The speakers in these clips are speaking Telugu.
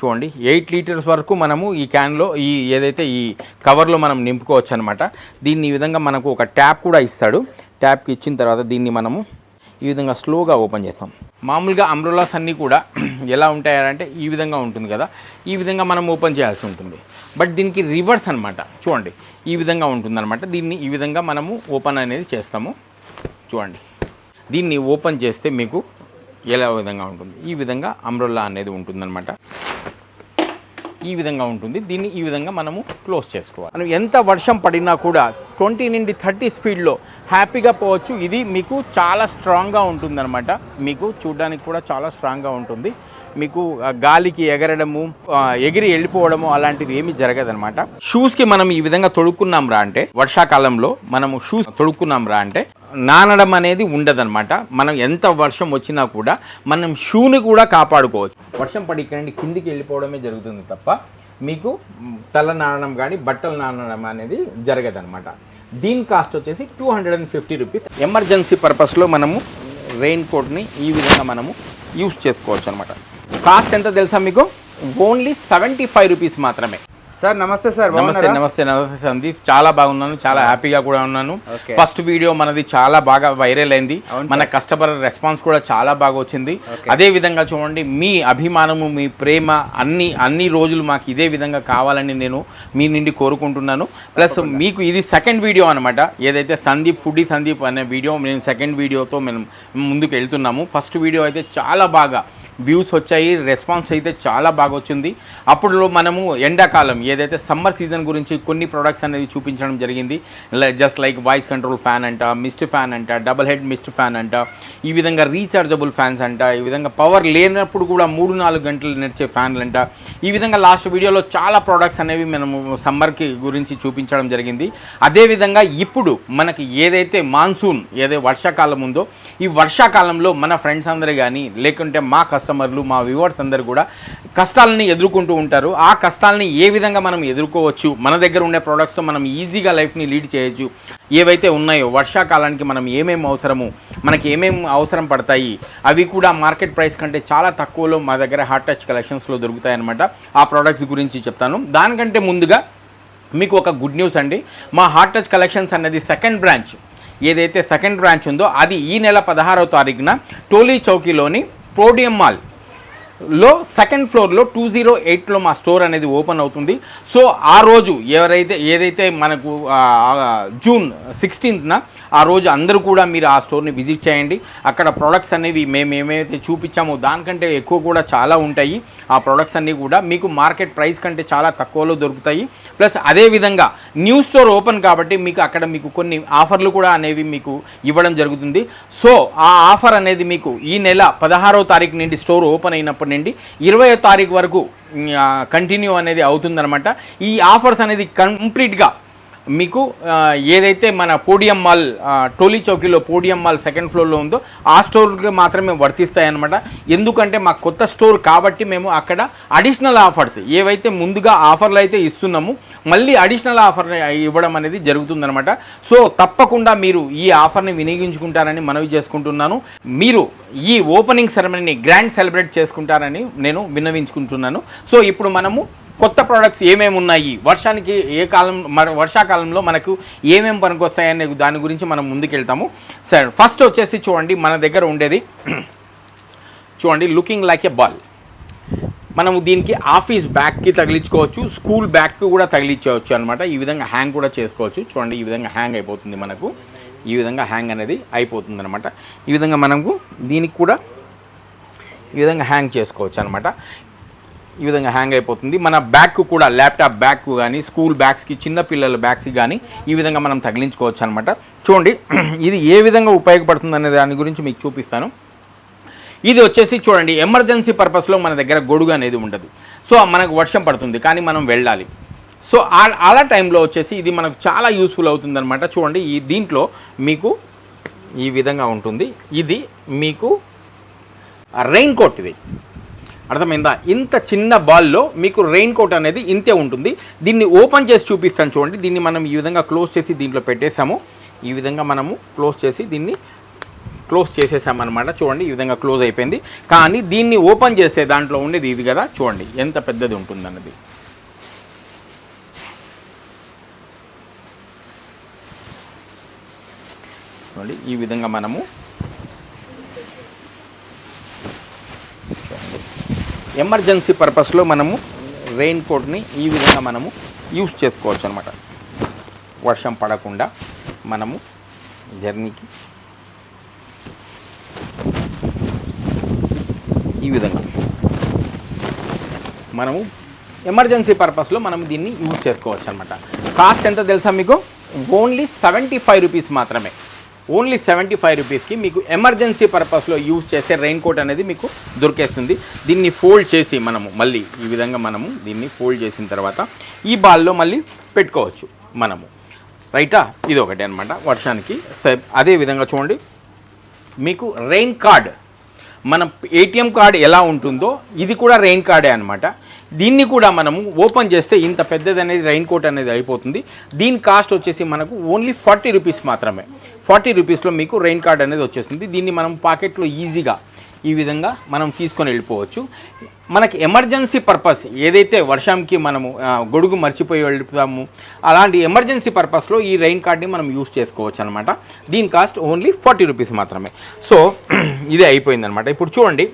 చూడండి ఎయిట్ లీటర్స్ వరకు మనము ఈ క్యాన్లో ఈ ఏదైతే ఈ కవర్లో మనం నింపుకోవచ్చు అనమాట దీన్ని ఈ విధంగా మనకు ఒక ట్యాప్ కూడా ఇస్తాడు. ట్యాప్కి ఇచ్చిన తర్వాత దీన్ని మనము ఈ విధంగా స్లోగా ఓపెన్ చేస్తాం. మామూలుగా అంబ్రోలాస్ అన్నీ కూడా ఎలా ఉంటాయంటే ఈ విధంగా ఉంటుంది కదా. ఈ విధంగా మనం ఓపెన్ చేయాల్సి ఉంటుంది. బట్ దీనికి రివర్స్ అనమాట చూడండి ఈ విధంగా ఉంటుందన్నమాట. దీన్ని ఈ విధంగా మనము ఓపెన్ అనేది చేస్తాము. చూడండి దీన్ని ఓపెన్ చేస్తే మీకు ఎలా విధంగా ఉంటుంది? ఈ విధంగా అంబ్రోలా అనేది ఉంటుందన్నమాట. ఈ విధంగా ఉంటుంది. దీన్ని ఈ విధంగా మనము క్లోజ్ చేసుకోవాలి. మనం ఎంత వర్షం పడినా కూడా ట్వంటీ నుండి థర్టీ స్పీడ్లో హ్యాపీగా పోవచ్చు. ఇది మీకు చాలా స్ట్రాంగ్గా ఉంటుందన్నమాట. మీకు చూడడానికి కూడా చాలా స్ట్రాంగ్గా ఉంటుంది. మీకు గాలికి ఎగరడము ఎగిరి వెళ్ళిపోవడము అలాంటివి ఏమీ జరగదనమాట షూస్కి మనం ఈ విధంగా తొడుక్కున్నాం రా అంటే వర్షాకాలంలో మనము షూస్ తొడుక్కున్నాం రా అంటే నానడం అనేది ఉండదన్నమాట. మనం ఎంత వర్షం వచ్చినా కూడా మనం షూని కూడా కాపాడుకోవచ్చు. వర్షం పడి ఇక్కడ కిందికి వెళ్ళిపోవడమే జరుగుతుంది తప్ప మీకు తల నానడం కానీ బట్టలు నానడం అనేది జరగదనమాట దీని కాస్ట్ వచ్చేసి two hundred and fifty rupees. Emergency పర్పస్లో మనము రెయిన్ కోట్ని ఈ విధంగా మనము యూస్ చేసుకోవచ్చు అనమాట కాస్ట్ ఎంత తెలుసా మీకు? ఓన్లీ సెవెంటీ ఫైవ్ రూపీస్ మాత్రమే. సార్ నమస్తే సార్ నమస్తే నమస్తే నమస్తే సందీప్. చాలా బాగున్నాను చాలా హ్యాపీగా కూడా ఉన్నాను. ఫస్ట్ వీడియో మనది చాలా బాగా వైరల్ అయింది. మన కస్టమర్ రెస్పాన్స్ కూడా చాలా బాగా వచ్చింది. అదే విధంగా చూడండి మీ అభిమానము మీ ప్రేమ అన్ని అన్ని రోజులు మాకు ఇదే విధంగా కావాలని నేను మీ నుండి కోరుకుంటున్నాను. ప్లస్ మీకు ఇది సెకండ్ వీడియో అనమాట ఏదైతే సందీప్ ఫుడీ సందీప్ అనే వీడియో మేము సెకండ్ వీడియోతో మేము ముందుకు వెళ్తున్నాము. ఫస్ట్ వీడియో అయితే చాలా బాగా వ్యూస్ వచ్చాయి రెస్పాన్స్ అయితే చాలా బాగా వచ్చింది. అప్పుడు మనము ఎండాకాలం ఏదైతే సమ్మర్ సీజన్ గురించి కొన్ని ప్రొడక్ట్స్ అనేది చూపించడం జరిగింది. Just like voice control fan అంట మిస్ట్ ఫ్యాన్ అంట డబల్ హెడ్ మిస్ట్ ఫ్యాన్ అంట ఈ విధంగా రీఛార్జబుల్ ఫ్యాన్స్ అంట ఈ విధంగా పవర్ లేనప్పుడు కూడా మూడు నాలుగు గంటలు నడిచే ఫ్యాన్లు అంట. ఈ విధంగా లాస్ట్ వీడియోలో చాలా ప్రోడక్ట్స్ అనేవి మనము సమ్మర్కి గురించి చూపించడం జరిగింది. అదేవిధంగా ఇప్పుడు మనకి ఏదైతే మాన్సూన్ ఏదైతే వర్షాకాలం ఉందో ఈ వర్షాకాలంలో మన ఫ్రెండ్స్ అందరూ కానీ లేకుంటే మా కస్టమర్లు మా వ్యూవర్స్ అందరూ కూడా కష్టాలని ఎదుర్కొంటూ ఉంటారు. ఆ కష్టాలని ఏ విధంగా మనం ఎదుర్కోవచ్చు? మన దగ్గర ఉండే ప్రోడక్ట్స్తో మనం ఈజీగా లైఫ్ని లీడ్ చేయొచ్చు. ఏవైతే ఉన్నాయో వర్షాకాలానికి మనం ఏమేమి అవసరము? మనకి ఏమేమి అవసరం పడతాయి? అవి కూడా మార్కెట్ ప్రైస్ కంటే చాలా తక్కువలో మా దగ్గర హాట్ టచ్ కలెక్షన్స్లో దొరుకుతాయన్నమాట. ఆ ప్రోడక్ట్స్ గురించి చెప్తాను. దానికంటే ముందుగా మీకు ఒక గుడ్ న్యూస్ అండి. మా హాట్ టచ్ కలెక్షన్స్ అనేది సెకండ్ బ్రాంచ్ ఏదైతే సెకండ్ బ్రాంచ్ ఉందో అది ఈ నెల పదహారవ తారీఖున టోలీ చౌకీలోని ప్రోడియం మాల్లో సెకండ్ ఫ్లోర్లో టూ జీరో ఎయిట్లో మా స్టోర్ అనేది ఓపెన్ అవుతుంది. సో ఆ రోజు ఎవరైతే ఏదైతే మనకు జూన్ సిక్స్టీన్త్న ఆ రోజు అందరూ కూడా మీరు ఆ స్టోర్ని విజిట్ చేయండి. అక్కడ ప్రొడక్ట్స్ అనేవి మేము ఏమైతే చూపించామో దానికంటే ఎక్కువ కూడా చాలా ఉంటాయి. ఆ ప్రొడక్ట్స్ అన్నీ కూడా మీకు మార్కెట్ ప్రైస్ కంటే చాలా తక్కువలో దొరుకుతాయి. ప్లస్ అదేవిధంగా న్యూ స్టోర్ ఓపెన్ కాబట్టి మీకు అక్కడ మీకు కొన్ని ఆఫర్లు కూడా అనేవి మీకు ఇవ్వడం జరుగుతుంది. సో ఆ ఆఫర్ అనేది మీకు ఈ నెల పదహారవ తారీఖు నుండి స్టోర్ ఓపెన్ అయినప్పటి నుండి ఇరవయో తారీఖు వరకు కంటిన్యూ అనేది అవుతుందన్నమాట. ఈ ఆఫర్స్ అనేది కంప్లీట్గా మీకు ఏదైతే మన పోడియం మాల్ టోలీ చౌకీలో పోడియం మాల్ సెకండ్ ఫ్లోర్లో ఉందో ఆ స్టోర్కి మాత్రమే వర్తిస్తాయి అనమాట ఎందుకంటే మా కొత్త స్టోర్ కాబట్టి మేము అక్కడ అడిషనల్ ఆఫర్స్ ఏవైతే ముందుగా ఆఫర్లు అయితే ఇస్తున్నాము మళ్ళీ అడిషనల్ ఆఫర్ ఇవ్వడం అనేది జరుగుతుందనమాట సో తప్పకుండా మీరు ఈ ఆఫర్ని వినియోగించుకుంటారని మనవి చేసుకుంటున్నాను. మీరు ఈ ఓపెనింగ్ సెరమనీని గ్రాండ్ సెలబ్రేట్ చేసుకుంటారని నేను విన్నవించుకుంటున్నాను. సో ఇప్పుడు మనము కొత్త ప్రోడక్ట్స్ ఏమేమి ఉన్నాయి? వర్షానికి ఏ కాలం మన వర్షాకాలంలో మనకు ఏమేమి పనికొస్తాయనే దాని గురించి మనం ముందుకెళ్తాము. సరే ఫస్ట్ వచ్చేసి చూడండి మన దగ్గర ఉండేది చూడండి లుకింగ్ లైక్ ఎ బాల్ మనము దీనికి ఆఫీస్ బ్యాగ్కి తగిలించుకోవచ్చు స్కూల్ బ్యాగ్కి కూడా తగిలించవచ్చు అనమాట ఈ విధంగా హ్యాంగ్ కూడా చేసుకోవచ్చు. చూడండి ఈ విధంగా హ్యాంగ్ అయిపోతుంది మనకు. ఈ విధంగా హ్యాంగ్ అనేది అయిపోతుంది అనమాట ఈ విధంగా మనకు దీనికి కూడా ఈ విధంగా హ్యాంగ్ చేసుకోవచ్చు అనమాట ఈ విధంగా హ్యాంగ్ అయిపోతుంది. మన బ్యాక్ కూడా ల్యాప్టాప్ బ్యాగ్ కానీ స్కూల్ బ్యాగ్స్కి చిన్న పిల్లల బ్యాగ్స్కి కానీ ఈ విధంగా మనం తగిలించుకోవచ్చు అనమాట చూడండి ఇది ఏ విధంగా ఉపయోగపడుతుంది అనే దాని గురించి మీకు చూపిస్తాను. ఇది వచ్చేసి చూడండి ఎమర్జెన్సీ పర్పస్లో మన దగ్గర గొడుగు అనేది ఉండదు. సో మనకు వర్షం పడుతుంది కానీ మనం వెళ్ళాలి. సో ఆ- అలా టైంలో వచ్చేసి ఇది మనకు చాలా యూస్ఫుల్ అవుతుంది అనమాట చూడండి ఈ దీంట్లో మీకు ఈ విధంగా ఉంటుంది. ఇది మీకు రెయిన్ కోట్ ఇది. అర్థమైందా? ఇంత చిన్న బాల్లో మీకు రెయిన్ కోట్ అనేది ఇంతే ఉంటుంది. దీన్ని ఓపెన్ చేసి చూపిస్తాను చూడండి. దీన్ని మనం ఈ విధంగా క్లోజ్ చేసి దీంట్లో పెట్టేసాము ఈ విధంగా మనము క్లోజ్ చేసి దీన్ని క్లోజ్ చేసేసామన్నమాట చూడండి ఈ విధంగా క్లోజ్ అయిపోయింది. కానీ దీన్ని ఓపెన్ చేస్తే దాంట్లో ఉండేది ఇది కదా? చూడండి ఎంత పెద్దది ఉంటుందన్నది. చూడండి ఈ విధంగా మనము ఎమర్జెన్సీ పర్పస్లో మనము రెయిన్ కోట్ని ఈ విధంగా మనము యూస్ చేసుకోవచ్చు అనమాట వర్షం పడకుండా మనము జర్నీకి ఈ విధంగా మనము ఎమర్జెన్సీ పర్పస్లో మనం దీన్ని యూజ్ చేసుకోవచ్చు అనమాట కాస్ట్ ఎంత తెలుసా మీకు? ఓన్లీ సెవెంటీ ఫైవ్ రూపీస్ మాత్రమే. ఓన్లీ సెవెంటీ ఫైవ్ రూపీస్కి మీకు ఎమర్జెన్సీ పర్పస్లో యూజ్ చేసే రెయిన్ కోట్ అనేది మీకు దొరికేస్తుంది. దీన్ని ఫోల్డ్ చేసి మనము మళ్ళీ ఈ విధంగా మనము దీన్ని ఫోల్డ్ చేసిన తర్వాత ఈ బాల్లో మళ్ళీ పెట్టుకోవచ్చు మనము. రైటా? ఇది ఒకటి అనమాట వర్షానికి అదే విధంగా చూడండి. మీకు రెయిన్ కార్డ్ మన ఏటీఎం కార్డ్ ఎలా ఉంటుందో ఇది కూడా రెయిన్ కార్డే అనమాట దీన్ని కూడా మనము ఓపెన్ చేస్తే ఇంత పెద్దది అనేది రెయిన్ కోట్ అనేది అయిపోతుంది. దీని కాస్ట్ వచ్చేసి మనకు ఓన్లీ ఫార్టీ రూపీస్ మాత్రమే. ఫార్టీ రూపీస్లో మీకు రెయిన్ కార్డ్ అనేది వచ్చేస్తుంది. దీన్ని మనం పాకెట్లో ఈజీగా ఈ విధంగా మనం తీసుకొని వెళ్ళిపోవచ్చు. మనకి ఎమర్జెన్సీ పర్పస్ ఏదైతే వర్షంకి మనము గొడుగు మర్చిపోయి వెళ్తాము అలాంటి ఎమర్జెన్సీ పర్పస్లో ఈ రెయిన్ కార్డ్ని మనం యూస్ చేసుకోవచ్చు అనమాట దీని కాస్ట్ ఓన్లీ ఫార్టీ రూపీస్ మాత్రమే. సో ఇదే అయిపోయిందనమాట ఇప్పుడు చూడండి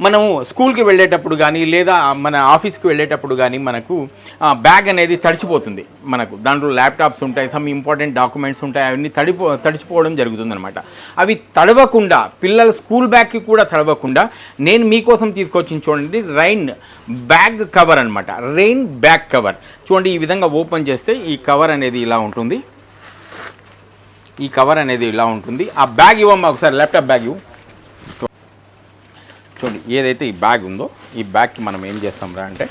మనము స్కూల్కి వెళ్ళేటప్పుడు కానీ లేదా మన ఆఫీస్కి వెళ్ళేటప్పుడు కానీ మనకు ఆ, బ్యాగ్ అనేది తడిచిపోతుంది. మనకు దాంట్లో ల్యాప్టాప్స్ ఉంటాయి సమ్ ఇంపార్టెంట్ డాక్యుమెంట్స్ ఉంటాయి అవన్నీ తడిపో తడిచిపోవడం జరుగుతుందన్నమాట. అవి తడవకుండా పిల్లల స్కూల్ బ్యాగ్కి కూడా తడవకుండా నేను మీకోసం తీసుకొచ్చిన చూడండి రైన్ బ్యాగ్ కవర్ అనమాట రెయిన్ బ్యాగ్ కవర్. చూడండి ఈ విధంగా ఓపెన్ చేస్తే ఈ కవర్ అనేది ఇలా ఉంటుంది. ఈ కవర్ అనేది ఇలా ఉంటుంది. ఆ బ్యాగ్ ఇవ్వమ్మా ఒకసారి ల్యాప్టాప్ బ్యాగ్ ఇవ్వు. చూడండి ఏదైతే ఈ బ్యాగ్ ఉందో ఈ బ్యాగ్కి మనం ఏం చేస్తాం రా అంటే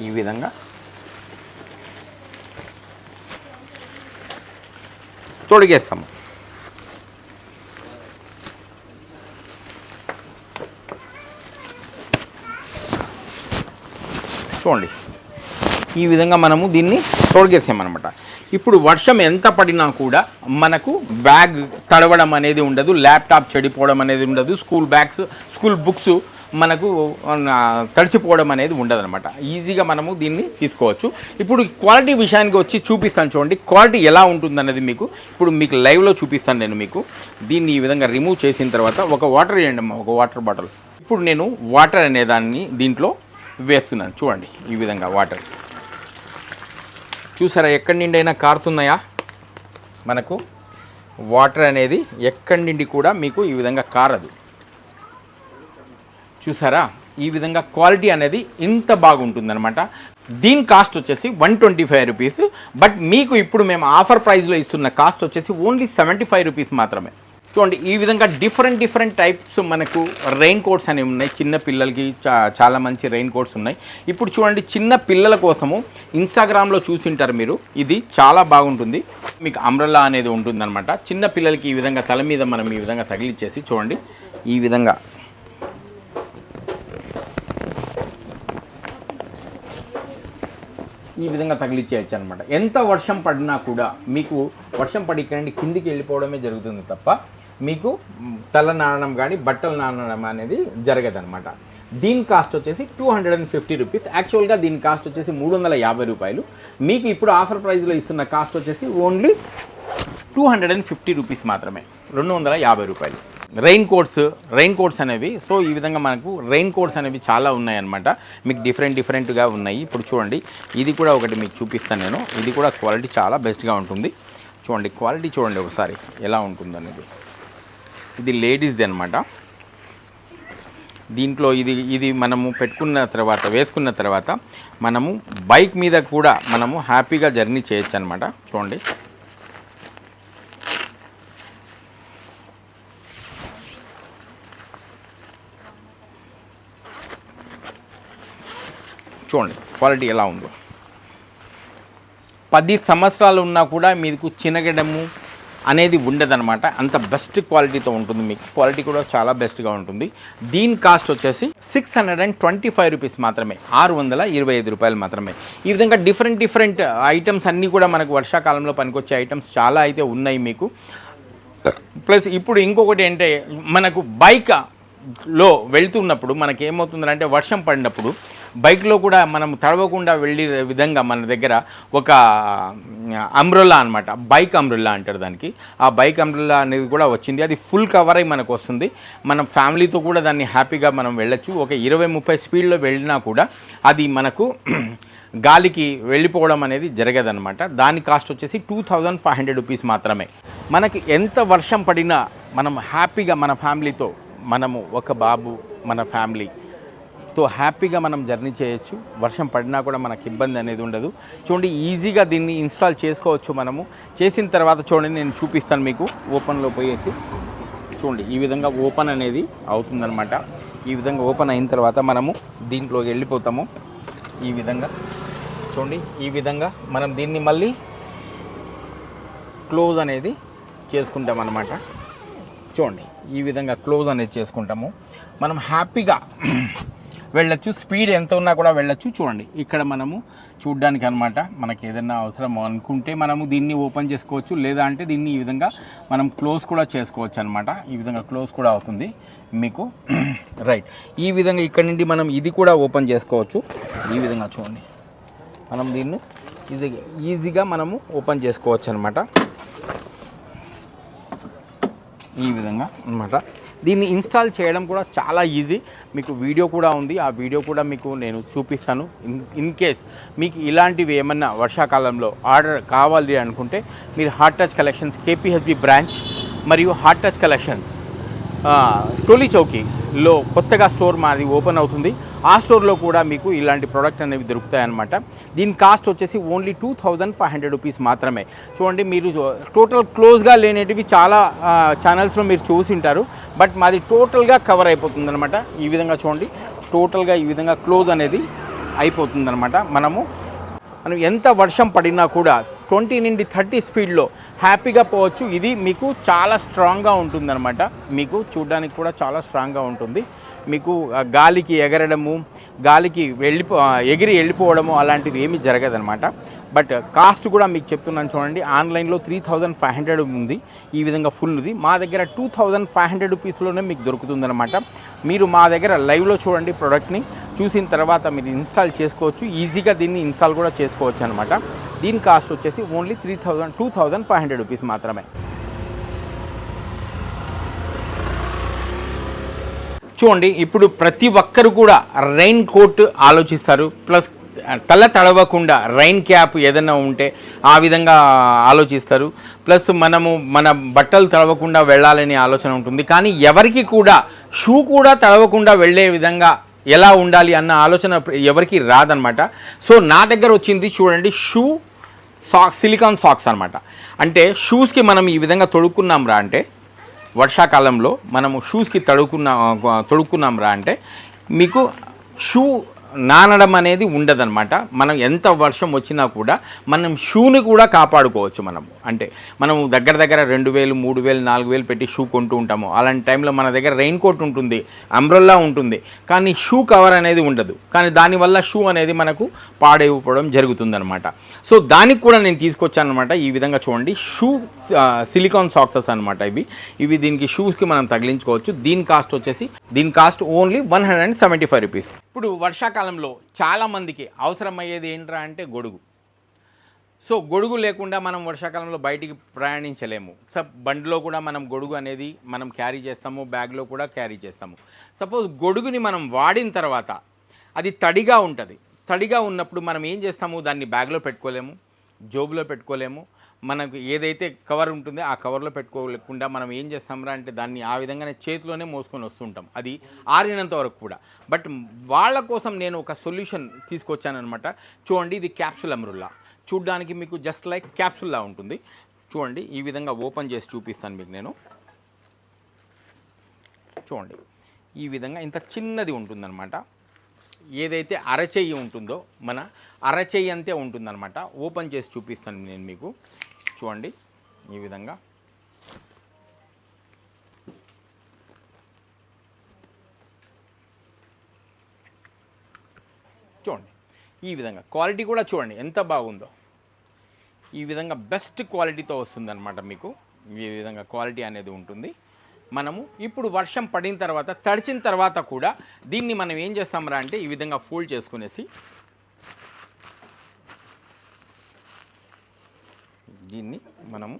ఈ విధంగా తొడిగేస్తాము చూడండి ఈ విధంగా మనము దీన్ని తొడిగేసామన్నమాట ఇప్పుడు వర్షం ఎంత పడినా కూడా మనకు బ్యాగ్ తడవడం అనేది ఉండదు ల్యాప్టాప్ చెడిపోవడం అనేది ఉండదు స్కూల్ బ్యాగ్స్ స్కూల్ బుక్స్ మనకు తడిచిపోవడం అనేది ఉండదన్నమాట. ఈజీగా మనము దీన్ని తీసుకోవచ్చు. ఇప్పుడు క్వాలిటీ విషయానికి వచ్చి చూపిస్తాను చూడండి. క్వాలిటీ ఎలా ఉంటుందన్నది మీకు ఇప్పుడు మీకు లైవ్లో చూపిస్తాను నేను మీకు. దీన్ని ఈ విధంగా రిమూవ్ చేసిన తర్వాత ఒక వాటర్ వేయండి అమ్మా ఒక వాటర్ బాటిల్. ఇప్పుడు నేను వాటర్ అనే దాన్ని దీంట్లో వేస్తున్నాను. చూడండి ఈ విధంగా వాటర్. చూసారా ఎక్కడి నుండి అయినా కారుతున్నాయా? మనకు వాటర్ అనేది ఎక్కడి నుండి కూడా మీకు ఈ విధంగా కారదు. చూసారా? ఈ విధంగా క్వాలిటీ అనేది ఇంత బాగుంటుందన్నమాట. దీని కాస్ట్ వచ్చేసి one twenty five rupees. But మీకు ఇప్పుడు మేము ఆఫర్ ప్రైస్లో ఇస్తున్న కాస్ట్ వచ్చేసి ఓన్లీ సెవెంటీ ఫైవ్ రూపీస్ మాత్రమే. చూడండి ఈ విధంగా డిఫరెంట్ డిఫరెంట్ టైప్స్ మనకు రెయిన్ కోట్స్ అనేవి ఉన్నాయి. చిన్న పిల్లలకి చా చాలా మంచి రెయిన్ కోట్స్ ఉన్నాయి. ఇప్పుడు చూడండి చిన్న పిల్లల కోసము ఇన్స్టాగ్రామ్లో చూసింటారు మీరు. ఇది చాలా బాగుంటుంది. మీకు అంబ్రల్లా అనేది ఉంటుందన్నమాట. చిన్న పిల్లలకి ఈ విధంగా తల మీద మనం ఈ విధంగా తగిలిచ్చేసి చూడండి. ఈ విధంగా. ఈ విధంగా తగిలిచ్చేయచ్చు అనమాట ఎంత వర్షం పడినా కూడా మీకు వర్షం పడి కిందికి వెళ్ళిపోవడమే జరుగుతుంది తప్ప మీకు తల నానడం కానీ బట్టలు నానడం అనేది జరగదనమాట దీని కాస్ట్ వచ్చేసి two hundred and fifty rupees యాక్చువల్గా దీని కాస్ట్ వచ్చేసి మూడు వందల యాభై రూపాయలు. మీకు ఇప్పుడు ఆఫర్ ప్రైస్లో ఇస్తున్న కాస్ట్ వచ్చేసి only two hundred and fifty rupees మాత్రమే. రెండు వందల యాభై రూపాయలు. రెయిన్ కోట్స్ రెయిన్ కోట్స్ అనేవి సో ఈ విధంగా మనకు రెయిన్ కోట్స్ అనేవి చాలా ఉన్నాయన్నమాట. మీకు డిఫరెంట్ డిఫరెంట్గా ఉన్నాయి. ఇప్పుడు చూడండి ఇది కూడా ఒకటి మీకు చూపిస్తాను నేను. ఇది కూడా క్వాలిటీ చాలా బెస్ట్గా ఉంటుంది. చూడండి క్వాలిటీ చూడండి ఒకసారి ఎలా ఉంటుంది అనేది ఇది లేడీస్ది అనమాట దీంట్లో ఇది ఇది మనము పెట్టుకున్న తర్వాత వేసుకున్న తర్వాత మనము బైక్ మీద కూడా మనము హ్యాపీగా జర్నీ చేయొచ్చు అనమాట చూడండి. చూడండి క్వాలిటీ ఎలా ఉందో. పది సంవత్సరాలు ఉన్నా కూడా మీకు చినగడము అనేది ఉండదన్నమాట. అంత బెస్ట్ క్వాలిటీతో ఉంటుంది మీకు. క్వాలిటీ కూడా చాలా బెస్ట్గా ఉంటుంది. దీని కాస్ట్ వచ్చేసి six hundred and twenty five rupees మాత్రమే. ఆరు వందల ఇరవై ఐదు రూపాయలు మాత్రమే. ఈ విధంగా డిఫరెంట్ డిఫరెంట్ ఐటమ్స్ అన్నీ కూడా మనకు వర్షాకాలంలో పనికొచ్చే ఐటమ్స్ చాలా అయితే ఉన్నాయి మీకు. ప్లస్ ఇప్పుడు ఇంకొకటి ఏంటంటే మనకు బైక్లో వెళ్తున్నప్పుడు మనకి ఏమవుతుందంటే వర్షం పడినప్పుడు బైక్లో కూడా మనం తడవకుండా వెళ్ళే విధంగా మన దగ్గర ఒక అంబ్రెల్లా అనమాట బైక్ అంబ్రెల్లా అంటారు దానికి. ఆ బైక్ అంబ్రెల్లా అనేది కూడా వచ్చింది. అది ఫుల్ కవర్ అయి మనకు వస్తుంది. మనం ఫ్యామిలీతో కూడా దాన్ని హ్యాపీగా మనం వెళ్ళొచ్చు. ఒక ఇరవై ముప్పై స్పీడ్లో వెళ్ళినా కూడా అది మనకు గాలికి వెళ్ళిపోవడం అనేది జరగదనమాట దాని కాస్ట్ వచ్చేసి two thousand five hundred rupees మాత్రమే. మనకి ఎంత వర్షం పడినా మనం హ్యాపీగా మన ఫ్యామిలీతో మనము ఒక బాబు మన ఫ్యామిలీ తో హ్యాపీగా మనం జర్నీ చేయొచ్చు. వర్షం పడినా కూడా మనకి ఇబ్బంది అనేది ఉండదు. చూడండి ఈజీగా దీన్ని ఇన్స్టాల్ చేసుకోవచ్చు మనము. చేసిన తర్వాత చూడండి నేను చూపిస్తాను మీకు. ఓపెన్లో పోయేసి. చూడండి ఈ విధంగా ఓపెన్ అనేది అవుతుందన్నమాట. ఈ విధంగా ఓపెన్ అయిన తర్వాత మనము దీంట్లో వెళ్ళిపోతాము. ఈ విధంగా. చూడండి ఈ విధంగా మనం దీన్ని మళ్ళీ క్లోజ్ అనేది చేసుకుంటాం అన్నమాట చూడండి ఈ విధంగా క్లోజ్ అనేది చేసుకుంటాము. మనం హ్యాపీగా వెళ్ళొచ్చు. స్పీడ్ ఎంత ఉన్నా కూడా వెళ్ళొచ్చు. చూడండి ఇక్కడ మనము చూడ్డానికి అనమాట మనకి ఏదైనా అవసరం అనుకుంటే మనము దీన్ని ఓపెన్ చేసుకోవచ్చు. లేదా అంటే దీన్ని ఈ విధంగా మనం క్లోజ్ కూడా చేసుకోవచ్చు అనమాట ఈ విధంగా క్లోజ్ కూడా అవుతుంది మీకు. రైట్. ఈ విధంగా ఇక్కడ నుండి మనం ఇది కూడా ఓపెన్ చేసుకోవచ్చు. ఈ విధంగా చూడండి. మనం దీన్ని ఈజీగా ఈజీగా మనము ఓపెన్ చేసుకోవచ్చు అనమాట ఈ విధంగా అన్నమాట. దీన్ని ఇన్స్టాల్ చేయడం కూడా చాలా ఈజీ. మీకు వీడియో కూడా ఉంది. ఆ వీడియో కూడా మీకు నేను చూపిస్తాను. ఇన్ ఇన్ కేస్ మీకు ఇలాంటివి ఏమన్నా వర్షాకాలంలో ఆర్డర్ కావాలి అనుకుంటే మీరు heart touch collections KPHB branch మరియు హార్ట్ టచ్ కలెక్షన్స్ టోలీ చౌకీలో కొత్తగా స్టోర్ మాది ఓపెన్ అవుతుంది. ఆ స్టోర్లో కూడా మీకు ఇలాంటి ప్రోడక్ట్ అనేవి దొరుకుతాయన్నమాట. దీని కాస్ట్ వచ్చేసి only two thousand five hundred rupees మాత్రమే. చూడండి మీరు టోటల్ క్లోజ్గా లేనేటివి చాలా ఛానల్స్లో మీరు చూసి ఉంటారు. బట్ మాది టోటల్గా కవర్ అయిపోతుంది అనమాట ఈ విధంగా చూడండి టోటల్గా ఈ విధంగా క్లోజ్ అనేది అయిపోతుంది అనమాట మనము మనం ఎంత వర్షం పడినా కూడా ట్వంటీ నుండి థర్టీ స్పీడ్లో హ్యాపీగా పోవచ్చు. ఇది మీకు చాలా స్ట్రాంగ్గా ఉంటుందన్నమాట. మీకు చూడడానికి కూడా చాలా స్ట్రాంగ్గా ఉంటుంది. మీకు గాలికి ఎగరడము గాలికి వెళ్ళిపో ఎగిరి వెళ్ళిపోవడము అలాంటివి ఏమీ జరగదనమాట బట్ కాస్ట్ కూడా మీకు చెప్తున్నాను చూడండి. ఆన్లైన్లో త్రీ థౌజండ్ ఫైవ్ హండ్రెడ్ ఉంది. ఈ విధంగా ఫుల్ది. మా దగ్గర టూ థౌజండ్ ఫైవ్ హండ్రెడ్ రూపీస్లోనే మీకు దొరుకుతుందనమాట మీరు మా దగ్గర లైవ్లో చూడండి ప్రోడక్ట్ని. చూసిన తర్వాత మీరు ఇన్స్టాల్ చేసుకోవచ్చు. ఈజీగా దీన్ని ఇన్స్టాల్ కూడా చేసుకోవచ్చు అనమాట దీని కాస్ట్ వచ్చేసి only three thousand two thousand five hundred rupees మాత్రమే. చూడండి ఇప్పుడు ప్రతి ఒక్కరు కూడా రైన్ కోట్ ఆలోచిస్తారు. ప్లస్ తల తడవకుండా రైన్ క్యాప్ ఏదైనా ఉంటే ఆ విధంగా ఆలోచిస్తారు. ప్లస్ మనము మన బట్టలు తడవకుండా వెళ్ళాలనే ఆలోచన ఉంటుంది. కానీ ఎవరికి కూడా షూ కూడా తడవకుండా వెళ్ళే విధంగా ఎలా ఉండాలి అన్న ఆలోచన ఎవరికి రాదనమాట సో నా దగ్గర వచ్చింది చూడండి షూ సాక్స్ సిలికాన్ సాక్స్ అనమాట అంటే షూస్కి మనం ఈ విధంగా తొడుక్కున్నాం రా అంటే వర్షాకాలంలో మనము షూస్కి తడుకున్నా తొడుక్కున్నాం రా అంటే మీకు షూ నానడం అనేది ఉండదన్నమాట. మనం ఎంత వర్షం వచ్చినా కూడా మనం షూని కూడా కాపాడుకోవచ్చు మనము. అంటే మనం దగ్గర దగ్గర రెండు వేలు మూడు వేలు నాలుగు వేలు పెట్టి షూ కొంటూ ఉంటాము. అలాంటి టైంలో మన దగ్గర రెయిన్ కోట్ ఉంటుంది అంబ్రెల్లా ఉంటుంది. కానీ షూ కవర్ అనేది ఉండదు. కానీ దానివల్ల షూ అనేది మనకు పాడైపోవడం జరుగుతుందనమాట సో దానికి కూడా నేను తీసుకొచ్చాను అనమాట ఈ విధంగా చూడండి. షూ సిలికాన్ సాక్సెస్ అనమాట ఇవి. ఇవి దీనికి షూస్కి మనం తగిలించుకోవచ్చు. దీని కాస్ట్ వచ్చేసి దీని cost only one hundred and seventy five rupees ఇప్పుడు వర్షాకాలంలో చాలామందికి అవసరమయ్యేది ఏంట్రా అంటే గొడుగు. సో గొడుగు లేకుండా మనం వర్షాకాలంలో బయటికి ప్రయాణించలేము. సో బండిలో కూడా మనం గొడుగు అనేది మనం క్యారీ చేస్తాము బ్యాగ్లో కూడా క్యారీ చేస్తాము. సపోజ్ గొడుగుని మనం వాడిన తర్వాత అది తడిగా ఉంటుంది. తడిగా ఉన్నప్పుడు మనం ఏం చేస్తాము? దాన్ని బ్యాగ్లో పెట్టుకోలేము. జోబులో పెట్టుకోలేము. మనకు ఏదైతే కవర్ ఉంటుందో ఆ కవర్లో పెట్టుకోలేకుండా మనం ఏం చేస్తాంరా అంటే దాన్ని ఆ విధంగానే చేతిలోనే మోసుకొని వస్తుంటాం అది ఆరినంత వరకు కూడా. బట్ వాళ్ళ కోసం నేను ఒక సొల్యూషన్ తీసుకొచ్చానమాట చూడండి ఇది క్యాప్సుల్ అమరుల్లా చూడ్డానికి మీకు జస్ట్ లైక్ క్యాప్సుల్లా ఉంటుంది. చూడండి ఈ విధంగా ఓపెన్ చేసి చూపిస్తాను మీకు నేను. చూడండి ఈ విధంగా ఇంత చిన్నది ఉంటుందన్నమాట. ఏదైతే అరచెయ్యి ఉంటుందో మన అరచెయ్యి అంతే ఉంటుందన్నమాట. ఓపెన్ చేసి చూపిస్తాను నేను మీకు. చూడండి ఈ విధంగా. చూడండి ఈ విధంగా. క్వాలిటీ కూడా చూడండి ఎంత బాగుందో. ఈ విధంగా బెస్ట్ క్వాలిటీతో వస్తుందన్నమాట మీకు. ఈ విధంగా క్వాలిటీ అనేది ఉంటుంది. మనము ఇప్పుడు వర్షం పడిన తర్వాత తడిచిన తర్వాత కూడా దీన్ని మనం ఏం చేస్తామరా అంటే ఈ విధంగా ఫోల్డ్ చేసుకునేసి దీన్ని మనము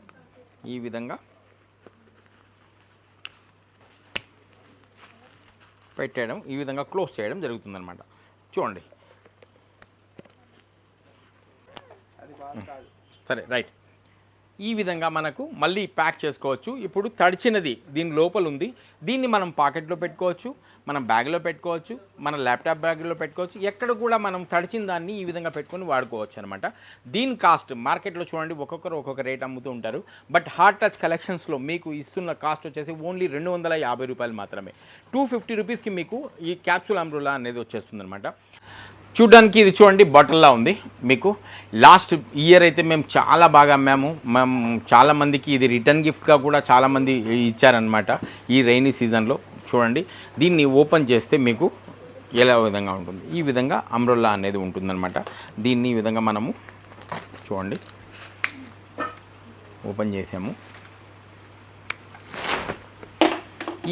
ఈ విధంగా పెట్టేయడం ఈ విధంగా క్లోజ్ చేయడం జరుగుతుందన్నమాట. చూడండి. సరే రైట్. ఈ విధంగా మనకు మళ్ళీ ప్యాక్ చేసుకోవచ్చు. ఇప్పుడు తడిచినది దీని లోపల ఉంది. దీన్ని మనం పాకెట్లో పెట్టుకోవచ్చు మనం బ్యాగ్లో పెట్టుకోవచ్చు మన ల్యాప్టాప్ బ్యాగ్లో పెట్టుకోవచ్చు. ఎక్కడ కూడా మనం తడిచిన దాన్ని ఈ విధంగా పెట్టుకొని వాడుకోవచ్చు అనమాట దీని కాస్ట్ మార్కెట్లో చూడండి ఒక్కొక్కరు ఒక్కొక్క రేట్ అమ్ముతూ ఉంటారు. బట్ హార్ట్ టచ్ కలెక్షన్స్లో మీకు ఇస్తున్న కాస్ట్ వచ్చేసి ఓన్లీ రెండు వందల యాభై రూపాయలు మాత్రమే. టూ ఫిఫ్టీ రూపీస్కి మీకు ఈ క్యాప్సూల్ అంబ్రులా అనేది వచ్చేస్తుంది అనమాట చూడడానికి ఇది చూడండి బాటిల్లా ఉంది మీకు. లాస్ట్ ఇయర్ అయితే మేము చాలా బాగా అమ్మాము. మేము చాలామందికి ఇది రిటర్న్ గిఫ్ట్గా కూడా చాలామంది ఇచ్చారనమాట ఈ రైనీ సీజన్లో చూడండి దీన్ని ఓపెన్ చేస్తే మీకు ఎలా విధంగా ఉంటుంది? ఈ విధంగా అమ్రోల్లా అనేది ఉంటుందన్నమాట. దీన్ని ఈ విధంగా మనము చూడండి ఓపెన్ చేసాము.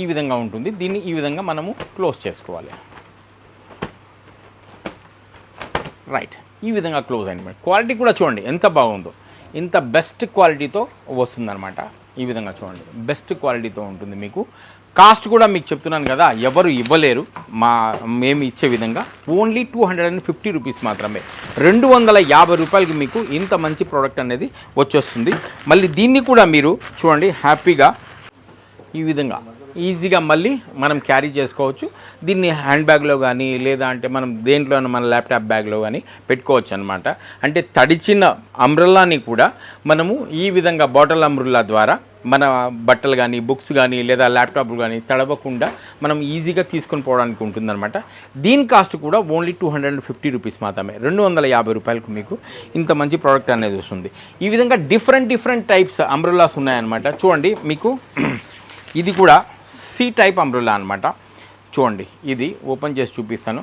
ఈ విధంగా ఉంటుంది. దీన్ని ఈ విధంగా మనము క్లోజ్ చేసుకోవాలి. రైట్ ఈ విధంగా క్లోజ్ అయింది క్వాలిటీ కూడా చూడండి ఎంత బాగుందో. ఇంత బెస్ట్ క్వాలిటీతో వస్తుందన్నమాట. ఈ విధంగా చూడండి. బెస్ట్ క్వాలిటీతో ఉంటుంది మీకు. కాస్ట్ కూడా మీకు చెప్తున్నాను కదా ఎవరు ఇవ్వలేరు. మా మేము ఇచ్చే విధంగా only two hundred and fifty rupees మాత్రమే. రెండు వందల యాభై రూపాయలకి మీకు ఇంత మంచి ప్రోడక్ట్ అనేది వచ్చేస్తుంది. మళ్ళీ దీన్ని కూడా మీరు చూడండి హ్యాపీగా ఈ విధంగా ఈజీగా మళ్ళీ మనం క్యారీ చేసుకోవచ్చు. దీన్ని హ్యాండ్ బ్యాగ్లో కానీ లేదా అంటే మనం దేంట్లో మన ల్యాప్టాప్ బ్యాగ్లో కానీ పెట్టుకోవచ్చు అనమాట అంటే తడిచిన అంబ్రెల్లాని కూడా మనము ఈ విధంగా బాటిల్ అంబ్రెల్లా ద్వారా మన బట్టలు కానీ బుక్స్ కానీ లేదా ల్యాప్టాప్లు కానీ తడవకుండా మనం ఈజీగా తీసుకొని పోవడానికి ఉంటుందన్నమాట. దీని కాస్ట్ కూడా only two hundred and fifty rupees మాత్రమే. రెండు వందల యాభై రూపాయలకు మీకు ఇంత మంచి ప్రోడక్ట్ అనేది వస్తుంది. ఈ విధంగా డిఫరెంట్ డిఫరెంట్ టైప్స్ అంబ్రెల్లాస్ ఉన్నాయన్నమాట. చూడండి మీకు ఇది కూడా సి టైప్ అంబ్రెల్లా అనమాట చూడండి ఇది ఓపెన్ చేసి చూపిస్తాను.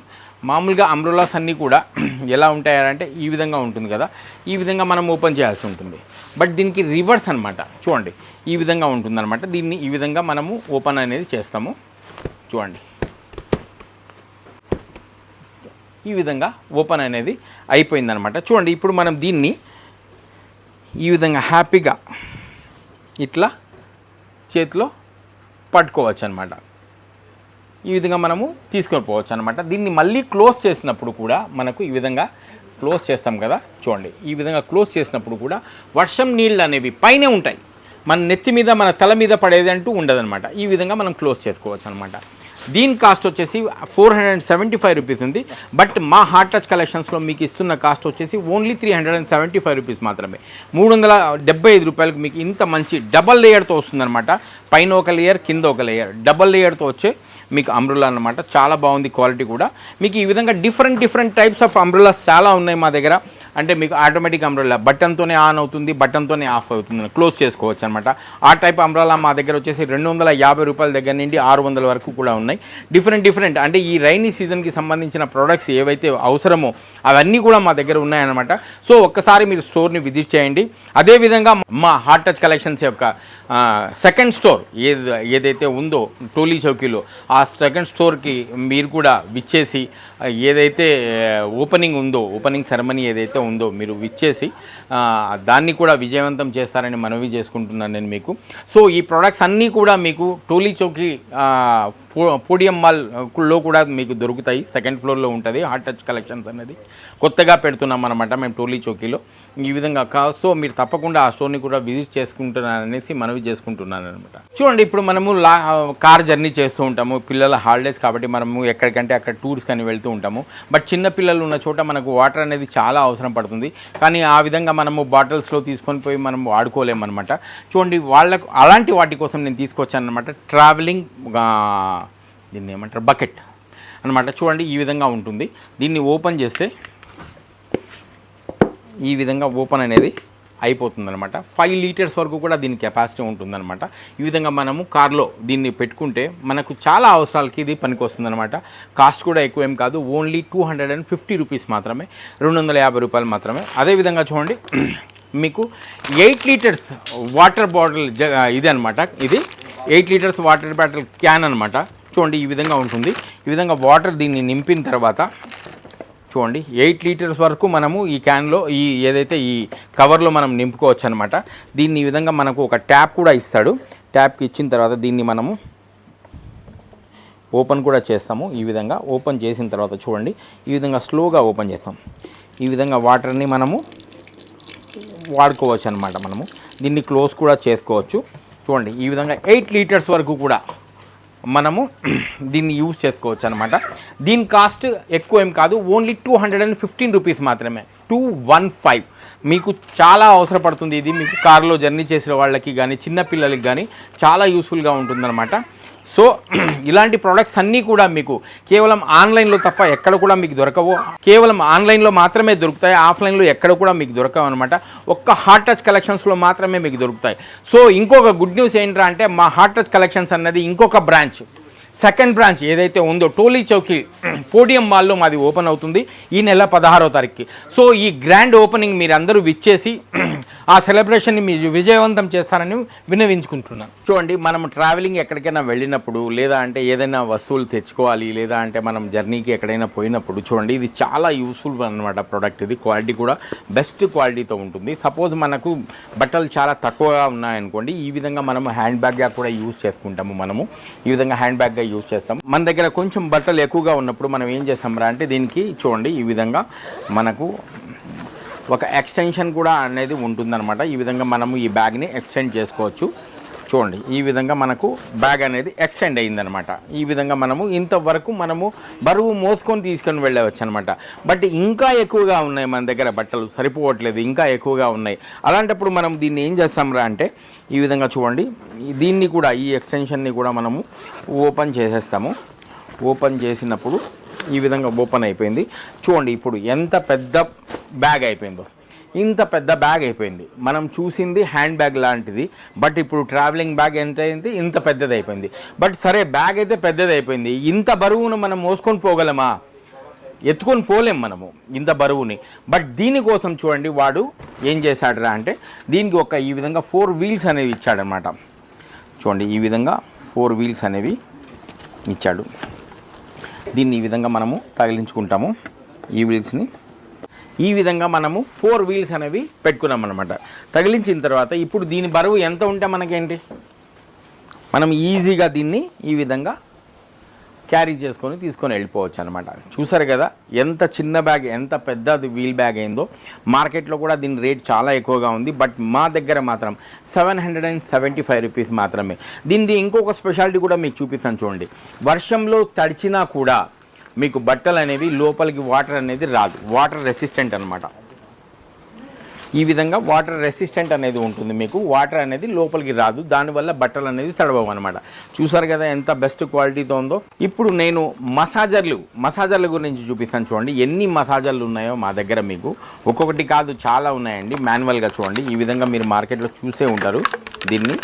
మామూలుగా అంబ్రెల్లాస్ అన్నీ కూడా ఎలా ఉంటాయంటే ఈ విధంగా ఉంటుంది కదా. ఈ విధంగా మనం ఓపెన్ చేయాల్సి ఉంటుంది. బట్ దీనికి రివర్స్ అనమాట చూడండి ఈ విధంగా ఉంటుందన్నమాట. దీన్ని ఈ విధంగా మనము ఓపెన్ అనేది చేస్తాము. చూడండి. ఈ విధంగా ఓపెన్ అనేది అయిపోయిందనమాట చూడండి ఇప్పుడు మనం దీన్ని ఈ విధంగా హ్యాపీగా ఇట్లా చేతిలో పట్టుకోవచ్చు అనమాట ఈ విధంగా మనము తీసుకొని పోవచ్చు అనమాట దీన్ని మళ్ళీ క్లోజ్ చేసినప్పుడు కూడా మనకు ఈ విధంగా క్లోజ్ చేస్తాం కదా చూడండి. ఈ విధంగా క్లోజ్ చేసినప్పుడు కూడా వర్షం నీళ్ళు అనేవి పైనే ఉంటాయి. మన నెత్తి మీద మన తల మీద పడేది అంటూ ఉండదనమాట ఈ విధంగా మనం క్లోజ్ చేసుకోవచ్చు అనమాట దీని కాస్ట్ వచ్చేసి four hundred and seventy five rupees ఉంది. బట్ మా హార్ట్ టచ్ కలెక్షన్స్లో మీకు ఇస్తున్న కాస్ట్ వచ్చేసి only three hundred and seventy five rupees మాత్రమే. మూడు వందల డెబ్బై ఐదు రూపాయలకు మీకు ఇంత మంచి డబల్ లేయర్తో వస్తుందన్నమాట. పైన ఒక లేయర్ కింద ఒక లేయర్. డబల్ లేయర్తో వచ్చే మీకు అంబ్రులా అన్నమాట. చాలా బాగుంది క్వాలిటీ కూడా. మీకు ఈ విధంగా different different types of umbrellas చాలా ఉన్నాయి మా దగ్గర. అంటే మీకు ఆటోమేటిక్ అంబ్రల్లా బటన్తోనే ఆన్ అవుతుంది బటన్తోనే ఆఫ్ అవుతుంది. క్లోజ్ చేసుకోవచ్చు అనమాట ఆ టైప్ అంబ్రల్లా మా దగ్గర వచ్చేసి రెండు వందల యాభై రూపాయల దగ్గర నుండి ఆరు వందల వరకు కూడా ఉన్నాయి. డిఫరెంట్ డిఫరెంట్ అంటే ఈ రైనీ సీజన్కి సంబంధించిన ప్రోడక్ట్స్ ఏవైతే అవసరమో అవన్నీ కూడా మా దగ్గర ఉన్నాయన్నమాట. సో ఒక్కసారి మీరు స్టోర్ని విజిట్ చేయండి. అదేవిధంగా మా హార్ట్ టచ్ కలెక్షన్స్ యొక్క సెకండ్ స్టోర్ ఏది ఏదైతే ఉందో టోలీ చౌకీలో ఆ సెకండ్ స్టోర్కి మీరు కూడా విచ్చేసి ఏదైతే ఓపెనింగ్ ఉందో ఓపెనింగ్ సెరమనీ ఏదైతే ఉందో మీరు విచ్చేసి దాన్ని కూడా విజయవంతం చేస్తారని మనవి చేసుకుంటున్నాను నేను మీకు. సో ఈ ప్రొడక్ట్స్ అన్నీ కూడా మీకు టోలీ చౌకీ పో- పోడియం మాల్లో కూడా మీకు దొరుకుతాయి. సెకండ్ ఫ్లోర్లో ఉంటుంది హార్ట్ టచ్ కలెక్షన్స్ అనేది. కొత్తగా పెడుతున్నాం అనమాట మేము టోలీ చౌకీలో. ఈ విధంగా కా సో మీరు తప్పకుండా ఆ స్టోర్ని కూడా విజిట్ చేసుకుంటున్నారనేసి మనవి చేసుకుంటున్నాను అనమాట చూడండి ఇప్పుడు మనము లా కార్ జర్నీ చేస్తూ ఉంటాము. పిల్లల హాలిడేస్ కాబట్టి మనము ఎక్కడికంటే అక్కడ టూర్స్ కానీ వెళ్తూ ఉంటాము. బట్ చిన్నపిల్లలు ఉన్న చోట మనకు వాటర్ అనేది చాలా అవసరం పడుతుంది. కానీ ఆ విధంగా మనము బాటిల్స్లో తీసుకొని పోయి మనం వాడుకోలేము అనమాట చూడండి వాళ్ళకు అలాంటి వాటి కోసం నేను తీసుకొచ్చాను అనమాట ట్రావెలింగ్ దీన్ని ఏమంటారు? బకెట్ అనమాట చూడండి ఈ విధంగా ఉంటుంది. దీన్ని ఓపెన్ చేస్తే ఈ విధంగా ఓపెన్ అనేది అయిపోతుందనమాట ఫైవ్ లీటర్స్ వరకు కూడా దీని కెపాసిటీ ఉంటుందన్నమాట. ఈ విధంగా మనము కార్లో దీన్ని పెట్టుకుంటే మనకు చాలా అవసరాలకి ఇది పనికొస్తుందనమాట కాస్ట్ కూడా ఎక్కువ ఏం కాదు only two hundred and fifty rupees మాత్రమే రెండు వందల యాభై రూపాయలు మాత్రమే. అదేవిధంగా చూడండి మీకు ఎయిట్ లీటర్స్ వాటర్ బాటిల్ జ- ఇది అనమాట ఇది eight litres water bottle can అనమాట చూడండి ఈ విధంగా ఉంటుంది. ఈ విధంగా వాటర్ దీన్ని నింపిన తర్వాత చూడండి ఎయిట్ లీటర్స్ వరకు మనము ఈ క్యాన్లో ఈ ఏదైతే ఈ కవర్లో మనం నింపుకోవచ్చు అనమాట దీన్ని ఈ విధంగా మనకు ఒక ట్యాప్ కూడా ఇస్తాడు. ట్యాప్కి ఇచ్చిన తర్వాత దీన్ని మనము ఓపెన్ కూడా చేస్తాము. ఈ విధంగా ఓపెన్ చేసిన తర్వాత చూడండి ఈ విధంగా స్లోగా ఓపెన్ చేస్తాం. ఈ విధంగా వాటర్ని మనము వాడుకోవచ్చు అనమాట మనము. దీన్ని క్లోజ్ కూడా చేసుకోవచ్చు. చూడండి ఈ విధంగా ఎయిట్ లీటర్స్ వరకు కూడా మనము దీన్ని యూజ్ చేసుకోవచ్చు అనమాట దీని కాస్ట్ ఎక్కువ ఏం కాదు only two hundred and fifteen rupees మాత్రమే. టూ వన్ ఫైవ్ మీకు చాలా అవసరపడుతుంది ఇది. మీకు కారులో జర్నీ చేసిన వాళ్ళకి కానీ చిన్నపిల్లలకి కానీ చాలా యూస్ఫుల్గా ఉంటుందన్నమాట. సో ఇలాంటి ప్రోడక్ట్స్ అన్నీ కూడా మీకు కేవలం ఆన్లైన్లో తప్ప ఎక్కడ కూడా మీకు దొరకవు. కేవలం ఆన్లైన్లో మాత్రమే దొరుకుతాయి ఆఫ్లైన్లో ఎక్కడ కూడా మీకు దొరకవు అనమాట ఒక్క హార్ట్ టచ్ కలెక్షన్స్లో మాత్రమే మీకు దొరుకుతాయి. సో ఇంకొక గుడ్ న్యూస్ ఏంట్రా అంటే మా హార్ట్ టచ్ కలెక్షన్స్ అన్నది ఇంకొక బ్రాంచ్ సెకండ్ బ్రాంచ్ ఏదైతే ఉందో టోలీ చౌకి పోడియం మాల్లో మాది ఓపెన్ అవుతుంది ఈ నెల పదహారో తారీఖుకి. సో ఈ గ్రాండ్ ఓపెనింగ్ మీరు అందరూ విచ్చేసి ఆ సెలబ్రేషన్ని మీరు విజయవంతం చేస్తారని విన్నవించుకుంటున్నాను చూడండి మనం ట్రావెలింగ్ ఎక్కడికైనా వెళ్ళినప్పుడు లేదా అంటే ఏదైనా వస్తువులు తెచ్చుకోవాలి లేదా అంటే మనం జర్నీకి ఎక్కడైనా పోయినప్పుడు చూడండి ఇది చాలా యూస్ఫుల్ అనమాట ప్రోడక్ట్ ఇది. క్వాలిటీ కూడా బెస్ట్ క్వాలిటీతో ఉంటుంది. సపోజ్ మనకు బట్టలు చాలా తక్కువగా ఉన్నాయనుకోండి ఈ విధంగా మనం హ్యాండ్ బ్యాగ్గా కూడా యూజ్ చేసుకుంటాము మనము. ఈ విధంగా హ్యాండ్ బ్యాగ్గా యూజ్ చేస్తాం. మన దగ్గర కొంచెం బట్టలు ఎక్కువగా ఉన్నప్పుడు మనం ఏం చేస్తాం అంటే దీనికి చూడండి ఈ విధంగా మనకు ఒక ఎక్స్టెన్షన్ కూడా అనేది ఉంటుందన్నమాట. ఈ విధంగా మనము ఈ బ్యాగ్ని ఎక్స్టెండ్ చేసుకోవచ్చు. చూడండి ఈ విధంగా మనకు బ్యాగ్ అనేది ఎక్స్టెండ్ అయిందనమాట ఈ విధంగా మనము ఇంతవరకు మనము బరువు మోసుకొని తీసుకొని వెళ్ళవచ్చు అనమాట బట్ ఇంకా ఎక్కువగా ఉన్నాయి మన దగ్గర బట్టలు సరిపోవట్లేదు ఇంకా ఎక్కువగా ఉన్నాయి. అలాంటప్పుడు మనం దీన్ని ఏం చేస్తాంరా అంటే ఈ విధంగా చూడండి. దీన్ని కూడా ఈ ఎక్స్టెన్షన్ని కూడా మనము ఓపెన్ చేసేస్తాము. ఓపెన్ చేసినప్పుడు ఈ విధంగా ఓపెన్ అయిపోయింది. చూడండి ఇప్పుడు ఎంత పెద్ద బ్యాగ్ అయిపోయిందో. ఇంత పెద్ద బ్యాగ్ అయిపోయింది. మనం చూసింది హ్యాండ్ బ్యాగ్ లాంటిది. బట్ ఇప్పుడు ట్రావెలింగ్ బ్యాగ్ ఎంత అయింది? ఇంత పెద్దది అయిపోయింది బట్ సరే బ్యాగ్ అయితే పెద్దది అయిపోయింది ఇంత బరువును మనం మోసుకొని పోగలమా? ఎత్తుకొని పోలేం మనము ఇంత బరువుని. బట్ దీనికోసం చూడండి వాడు ఏం చేశాడురా అంటే దీనికి ఒక ఈ విధంగా ఫోర్ వీల్స్ అనేవి ఇచ్చాడనమాట. చూడండి ఈ విధంగా ఫోర్ వీల్స్ అనేవి ఇచ్చాడు. దీన్ని ఈ విధంగా మనము తగిలించుకుంటాము ఈ వీల్స్ని ఈ విధంగా మనము ఫోర్ వీల్స్ అనేవి పెట్టుకున్నాం అనమాట తగిలించిన తర్వాత ఇప్పుడు దీని బరువు ఎంత ఉంటే మనకేంటి? మనం ఈజీగా దీన్ని ఈ విధంగా క్యారీ చేసుకొని తీసుకొని వెళ్ళిపోవచ్చు అనమాట చూసారు కదా ఎంత చిన్న బ్యాగ్ ఎంత పెద్దది వీల్ బ్యాగ్ అయిందో మార్కెట్లో కూడా దీని రేట్ చాలా ఎక్కువగా ఉంది. బట్ మా దగ్గర మాత్రం seven hundred and seventy five rupees మాత్రమే. దీనిది ఇంకొక స్పెషాలిటీ కూడా మీకు చూపిస్తాను చూడండి. వర్షంలో తడిచినా కూడా మీకు బట్టలు అనేవి లోపలికి వాటర్ అనేది రాదు. వాటర్ రెసిస్టెంట్ అనమాట ఈ విధంగా వాటర్ రెసిస్టెంట్ అనేది ఉంటుంది మీకు. వాటర్ అనేది లోపలికి రాదు. దానివల్ల బట్టలు అనేది తడవవు అనమాట చూసారు కదా ఎంత బెస్ట్ క్వాలిటీతో ఉందో. ఇప్పుడు నేను మసాజర్లు మసాజర్ల గురించి చూపిస్తాను చూడండి. ఎన్ని మసాజర్లు ఉన్నాయో మా దగ్గర మీకు. ఒక్కొక్కటి కాదు చాలా ఉన్నాయండి. మాన్యువల్గా చూడండి. ఈ విధంగా మీరు మార్కెట్లో చూసే ఉంటారు. దీన్ని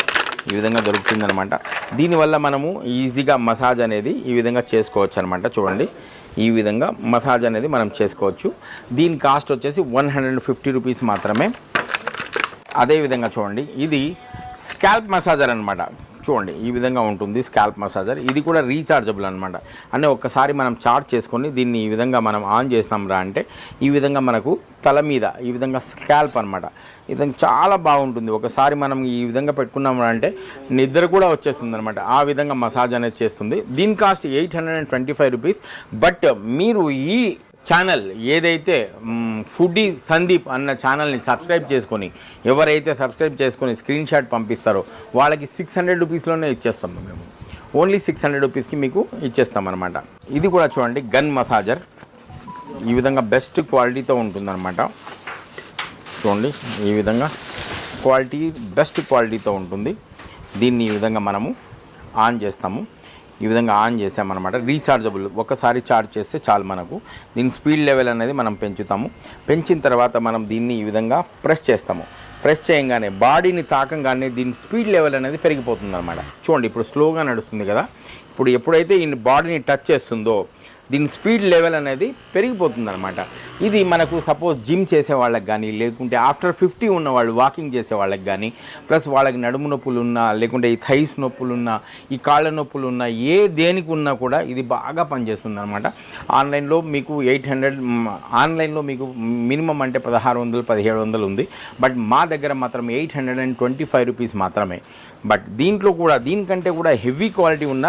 ఈ విధంగా దొరుకుతుందనమాట దీనివల్ల మనము ఈజీగా మసాజ్ అనేది ఈ విధంగా చేసుకోవచ్చు అనమాట చూడండి. ఈ విధంగా మసాజ్ అనేది మనం చేసుకోవచ్చు. దీని కాస్ట్ వచ్చేసి వన్ హండ్రెడ్ ఫిఫ్టీ రూపీస్ మాత్రమే. అదే విధంగా చూడండి. ఇది స్కాల్ప్ మసాజర్ అనమాట చూడండి ఈ విధంగా ఉంటుంది స్కాల్ప్ మసాజర్ ఇది కూడా రీఛార్జబుల్ అనమాట అంటే ఒక్కసారి మనం చార్జ్ చేసుకొని దీన్ని ఈ విధంగా మనం ఆన్ చేస్తాం రా అంటే ఈ విధంగా మనకు తల మీద ఈ విధంగా స్కాల్ప్ అనమాట ఇది చాలా బాగుంటుంది. ఒకసారి మనం ఈ విధంగా పెట్టుకున్నాం అంటే నిద్ర కూడా వచ్చేస్తుంది అనమాట ఆ విధంగా మసాజ్ అనేది చేస్తుంది. దీని cost eight hundred and twenty five rupees but మీరు ఈ ఛానల్ ఏదైతే ఫుడీ సందీప్ అన్న ఛానల్ని సబ్స్క్రైబ్ చేసుకొని ఎవరైతే సబ్స్క్రైబ్ చేసుకొని స్క్రీన్ షాట్ పంపిస్తారో వాళ్ళకి సిక్స్ హండ్రెడ్ రూపీస్లోనే ఇచ్చేస్తాం మేము. ఓన్లీ సిక్స్ హండ్రెడ్ రూపీస్కి మీకు ఇచ్చేస్తాం అనమాట ఇది కూడా చూడండి గన్ మసాజర్. ఈ విధంగా బెస్ట్ క్వాలిటీతో ఉంటుందన్నమాట. చూడండి ఈ విధంగా క్వాలిటీ బెస్ట్ క్వాలిటీతో ఉంటుంది. దీన్ని ఈ విధంగా మనము ఆన్ చేస్తాము. ఈ విధంగా ఆన్ చేసామన్నమాట రీఛార్జబుల్. ఒకసారి ఛార్జ్ చేస్తే చాలు మనకు. దీని స్పీడ్ లెవెల్ అనేది మనం పెంచుతాము. పెంచిన తర్వాత మనం దీన్ని ఈ విధంగా ప్రెస్ చేస్తాము. ప్రెస్ చేయగానే బాడీని తాకంగానే దీని స్పీడ్ లెవెల్ అనేది పెరిగిపోతుంది అనమాట చూడండి ఇప్పుడు స్లోగా నడుస్తుంది కదా. ఇప్పుడు ఎప్పుడైతే ఈ బాడీని టచ్ చేస్తుందో దీని స్పీడ్ లెవెల్ అనేది పెరిగిపోతుంది అనమాట ఇది మనకు సపోజ్ జిమ్ చేసే వాళ్ళకి కానీ లేకుంటే ఆఫ్టర్ ఫిఫ్టీ ఉన్న వాళ్ళు వాకింగ్ చేసే వాళ్ళకి కానీ ప్లస్ వాళ్ళకి నడుము నొప్పులు ఉన్నా లేకుంటే ఈ థైస్ నొప్పులు ఉన్నా ఈ కాళ్ళ నొప్పులు ఉన్నా ఏ దేనికి ఉన్నా కూడా ఇది బాగా పనిచేస్తుంది అనమాట ఆన్లైన్లో మీకు ఎయిట్ హండ్రెడ్ ఆన్లైన్లో మీకు మినిమం అంటే పదహారు వందలు పదిహేడు వందలు ఉంది. బట్ మా దగ్గర మాత్రం eight hundred and twenty five rupees మాత్రమే. బట్ దీంట్లో కూడా దీనికంటే కూడా హెవీ క్వాలిటీ ఉన్న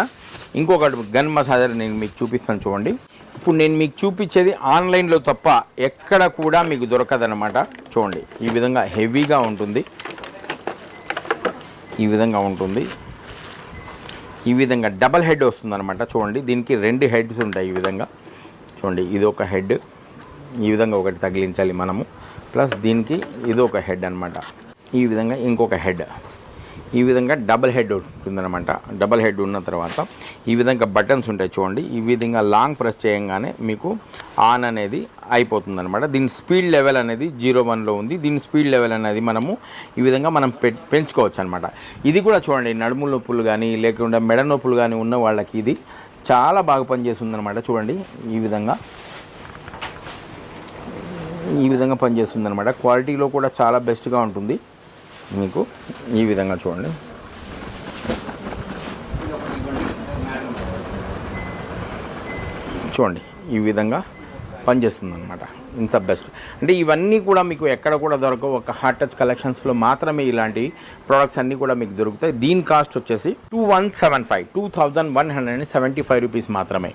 ఇంకొకటి గన్ మసాజర్ నేను మీకు చూపిస్తాను చూడండి. ఇప్పుడు నేను మీకు చూపించేది ఆన్లైన్లో తప్ప ఎక్కడ కూడా మీకు దొరకదనమాట చూడండి ఈ విధంగా హెవీగా ఉంటుంది. ఈ విధంగా ఉంటుంది. ఈ విధంగా డబల్ హెడ్ వస్తుందన్నమాట. చూడండి దీనికి రెండు హెడ్స్ ఉంటాయి ఈ విధంగా. చూడండి ఇది ఒక హెడ్. ఈ విధంగా ఒకటి తగిలించాలి మనము. ప్లస్ దీనికి ఇది ఒక హెడ్ అనమాట ఈ విధంగా ఇంకొక హెడ్. ఈ విధంగా డబల్ హెడ్ ఉంటుందన్నమాట. డబల్ హెడ్ ఉన్న తర్వాత ఈ విధంగా బటన్స్ ఉంటాయి చూడండి. ఈ విధంగా లాంగ్ ప్రెస్ చేయంగానే మీకు ఆన్ అనేది అయిపోతుంది అనమాట దీని స్పీడ్ లెవెల్ అనేది జీరో వన్లో ఉంది. దీని స్పీడ్ లెవెల్ అనేది మనము ఈ విధంగా మనం పె పెంచుకోవచ్చు అనమాట ఇది కూడా చూడండి నడుము నొప్పులు కానీ లేకుండా మెడ నొప్పులు కానీ ఉన్న వాళ్ళకి ఇది చాలా బాగా పనిచేస్తుంది అనమాట చూడండి ఈ విధంగా. ఈ విధంగా పనిచేస్తుంది అనమాట క్వాలిటీలో కూడా చాలా బెస్ట్గా ఉంటుంది. మీకు ఈ విధంగా చూడండి. చూడండి ఈ విధంగా పనిచేస్తుంది అనమాట ఇంత బెస్ట్ అంటే ఇవన్నీ కూడా మీకు ఎక్కడ కూడా దొరకవు. ఒక హార్ట్ టచ్ కలెక్షన్స్లో మాత్రమే ఇలాంటి ప్రోడక్ట్స్ అన్నీ కూడా మీకు దొరుకుతాయి. దీని కాస్ట్ వచ్చేసి two one seven five two thousand one hundred and seventy five rupees మాత్రమే.